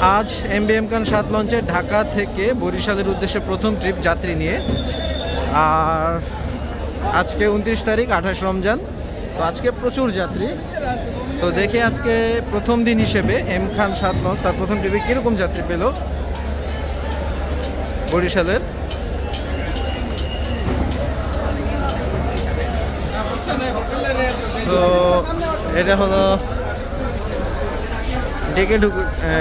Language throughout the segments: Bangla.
আজ এম বি এম খান সাত লঞ্চে ঢাকা থেকে বরিশালের উদ্দেশ্যে প্রথম ট্রিপ যাত্রী নিয়ে। আর আজকে উনত্রিশ তারিখ, আঠাশ রমজান। তো আজকে প্রচুর যাত্রী। তো দেখি আজকে প্রথম দিন হিসেবে এম খান সাত লঞ্চ তার প্রথম ট্রিপে কীরকম যাত্রী পেল বরিশালের। তো এটা হলো ডেকে ঢুক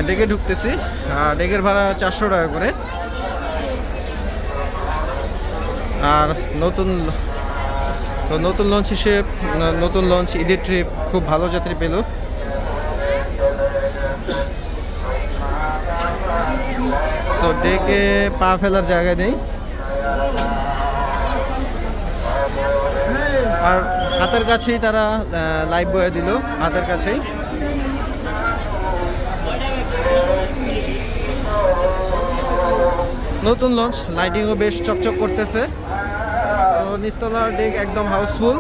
ডেকে ঢুকতেছি। আর ডেকের ভাড়া চারশো টাকা করে। আর নতুন নতুন লঞ্চ হিসেবে নতুন লঞ্চ ঈদের ট্রিপ খুব ভালো যাত্রী পেল। সো ডেকে পা ফেলার জায়গা নেই। আর হাতের কাছেই তারা লাইভ বয়ে দিল, হাতের কাছেই। নতুন লঞ্চ লাইটিংও বেশ চকচক করতেছে। তো নিস্তলার ডেক একদম হাউসফুল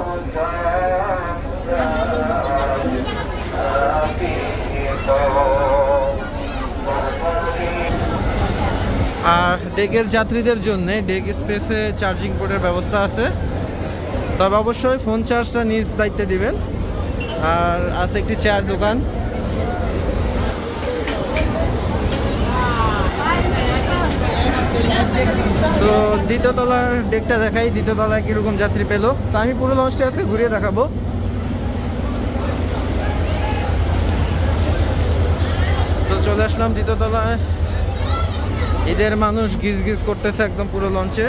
আর ডেকের যাত্রীদের জন্য ডেক স্পেসে চার্জিং পোর্টের ব্যবস্থা আছে। তবে অবশ্যই ফোন চার্জটা নিজ দায়িত্বে দিবেন। আর আছে একটি চেয়ার দোকান তো দ্বিতীয় তলার ডেকটা দেখাই, দ্বিতীয় তলায় কীরকম যাত্রী পেল। তো আমি পুরো লঞ্চটা আছে, ঘুরিয়ে দেখাবো। তো চলে আসলাম দ্বিতীয় তলায়। ঈদের মানুষ গিজ গিজ করতেছে একদম পুরো লঞ্চে।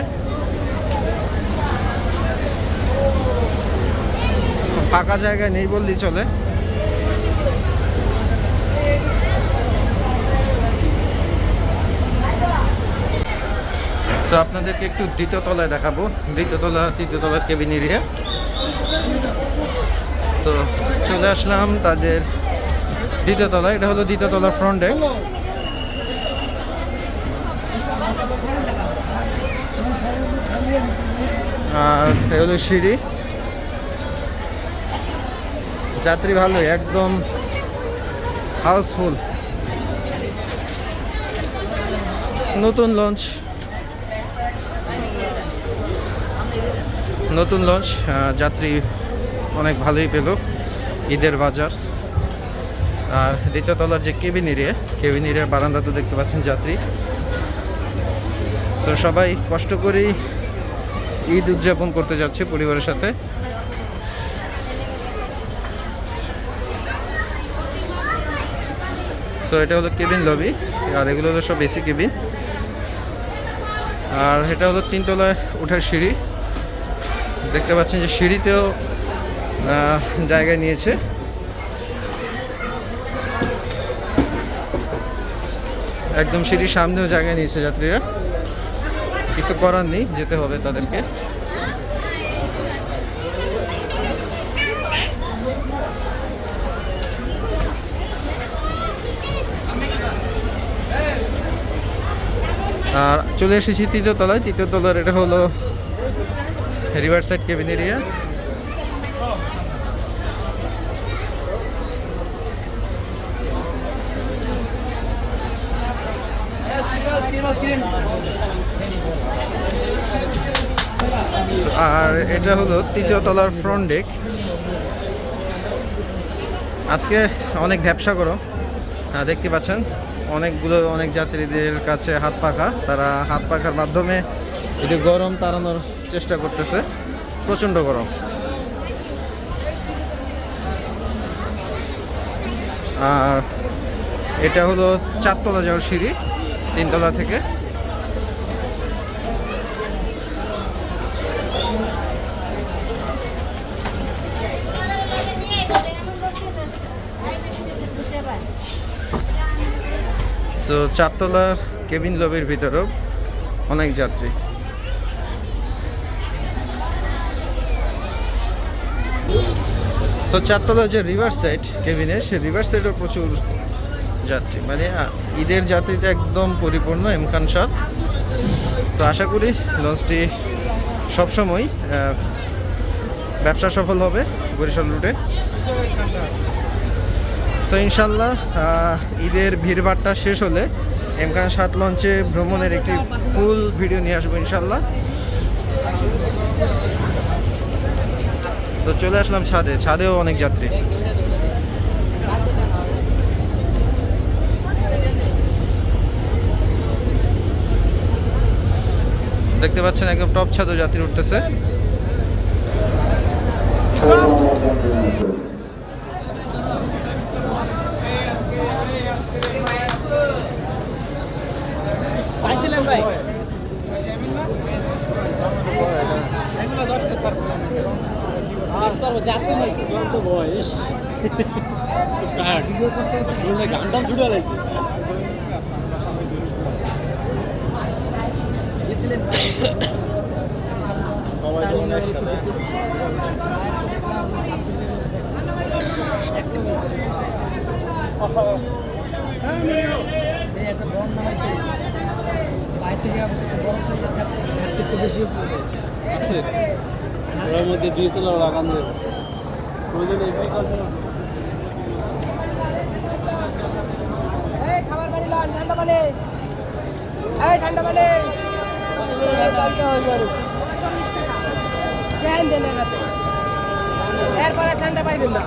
ফাঁকা জায়গায় নেই বললেই চলে। তো আপনাদেরকে একটু দ্বিতীয় তলায় দেখাবো। দ্বিতীয় তলা, তৃতীয় তলার কেবিন এরিয়া তো চলে আসলাম তাদের দ্বিতীয় তলা এটা হলো দ্বিতীয় তলার ফ্রন্ট ডেক আর হলো সিঁড়ি। যাত্রী ভালোই, একদম হাউসফুল নতুন লঞ্চ নতুন লঞ্চ যাত্রী অনেক ভালোই পেল ঈদের বাজার। আর দ্বিতীয় তলার যে কেবিন এরিয়া, কেবিন এরিয়ার বারান্দা তো দেখতে পাচ্ছেন যাত্রী। তো সবাই কষ্ট করেই ঈদ উদযাপন করতে যাচ্ছে পরিবারের সাথে। তো এটা হলো কেবিন লবি আর এগুলো হলো সব এসি কেবিন। আর এটা হলো তিনতলায় ওঠার সিঁড়ি। দেখতে পাচ্ছেন যে সিঁড়িতেও জায়গা নিয়েছে। একদম সিঁড়ির সামনেও জায়গা নিয়েছে যাত্রীরা। কিছু করার নেই, যেতে হবে তাদেরকে। আর চলে এসেছি তৃতীয় তলায়। তৃতীয় তলার এটা হলো রিভার সাইড কেবিন এরিয়া। আর এটা হলো তৃতীয় তলার ফ্রন্ট ডেক আজকে অনেক ব্যবসা করো। হ্যাঁ দেখতে পাচ্ছেন, অনেকগুলো অনেক যাত্রীদের কাছে হাত পাখা। তারা হাত পাখার মাধ্যমে একটু গরম তাড়ানোর চেষ্টা করতেছে। প্রচণ্ড গরম। আর এটা হলো চারতলা যাওয়ার সিঁড়ি, তিনতলা থেকে। তো চারতলা কেবিন লবির ভিতরেও অনেক যাত্রী। তো চারতলা যে রিভার সাইড কেবিনে সে রিভার সাইডেও প্রচুর যাত্রী। মানে ঈদের যাত্রীতে একদম পরিপূর্ণ এমকান সাত তো আশা করি লঞ্চটি সবসময় ব্যবসা সফল হবে বরিশাল রুটে। সো ইনশাল্লাহ ঈদের ভিড়ভাড়টা শেষ হলে এমকান সাত লঞ্চে ভ্রমণের একটি ফুল ভিডিও নিয়ে আসব ইনশাল্লাহ। তো চলে আসলাম ছাদে। ছাদেও অনেক যাত্রী। দেখতে পাচ্ছেন একদম টপ ছাদও যাত্রী উঠতেছে। আর তোর যাত্রী নাই তো বয়স। গান টান ছুটে লাগছে বাইরে থেকে বড় সাইজের ছাত্র একটু বেশি ওর মধ্যে দিয়েছিল লাগান প্রয়োজন ঠান্ডা এত? এরপরে ঠান্ডা পাইবেন না।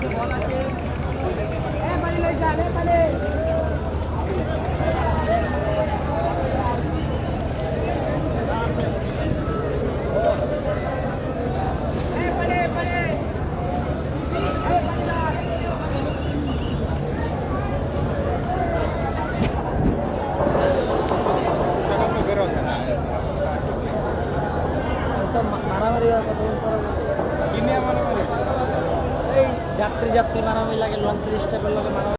যাত্রী যাত্রী মারামারি লাগে লঞ্চের স্টাফের লগে মারামারি